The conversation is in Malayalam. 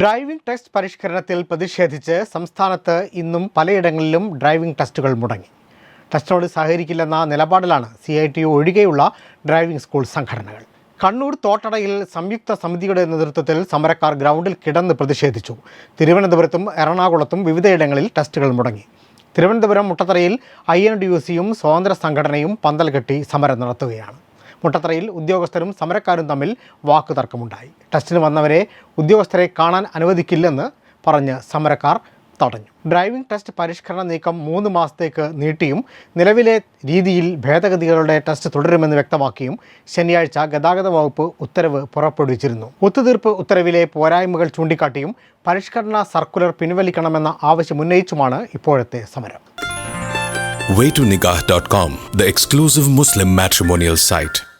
ഡ്രൈവിംഗ് ടെസ്റ്റ് പരിഷ്കരണത്തിൽ പ്രതിഷേധിച്ച് സംസ്ഥാനത്ത് ഇന്നും പലയിടങ്ങളിലും ഡ്രൈവിംഗ് ടെസ്റ്റുകൾ മുടങ്ങി. ടെസ്റ്റിനോട് സഹകരിക്കില്ലെന്ന നിലപാടിലാണ് സി ഐ ടി യു ഒഴികെയുള്ള ഡ്രൈവിംഗ് സ്കൂൾ സംഘടനകൾ. കണ്ണൂർ തോട്ടടയിൽ സംയുക്ത സമിതിയുടെ നേതൃത്വത്തിൽ സമരക്കാർ ഗ്രൗണ്ടിൽ കിടന്ന് പ്രതിഷേധിച്ചു. തിരുവനന്തപുരത്തും എറണാകുളത്തും വിവിധയിടങ്ങളിൽ ടെസ്റ്റുകൾ മുടങ്ങി. തിരുവനന്തപുരം മുട്ടത്തറയിൽ ഐ എൻ ഡി യു സിയും സ്വാതന്ത്ര്യ സംഘടനയും പന്തൽ കെട്ടി സമരം നടത്തുകയാണ്. മുട്ടത്തറയിൽ ഉദ്യോഗസ്ഥരും സമരക്കാരും തമ്മിൽ വാക്കുതർക്കമുണ്ടായി. ടെസ്റ്റിന് വന്നവരെ ഉദ്യോഗസ്ഥരെ കാണാൻ അനുവദിക്കില്ലെന്ന് പറഞ്ഞ് സമരക്കാർ തടഞ്ഞു. ഡ്രൈവിംഗ് ടെസ്റ്റ് പരിഷ്കരണ നീക്കം മൂന്ന് മാസത്തേക്ക് നീട്ടിയും നിലവിലെ രീതിയിൽ ഭേദഗതികളുടെ ടെസ്റ്റ് തുടരുമെന്ന് വ്യക്തമാക്കിയും ശനിയാഴ്ച ഗതാഗത വകുപ്പ് ഉത്തരവ് പുറപ്പെടുവിച്ചിരുന്നു. ഒത്തുതീർപ്പ് ഉത്തരവിലെ പോരായ്മകൾ ചൂണ്ടിക്കാട്ടിയും പരിഷ്കരണ സർക്കുലർ പിൻവലിക്കണമെന്ന ആവശ്യം ഉന്നയിച്ചുമാണ് ഇപ്പോഴത്തെ സമരം. The exclusive Muslim matrimonial site.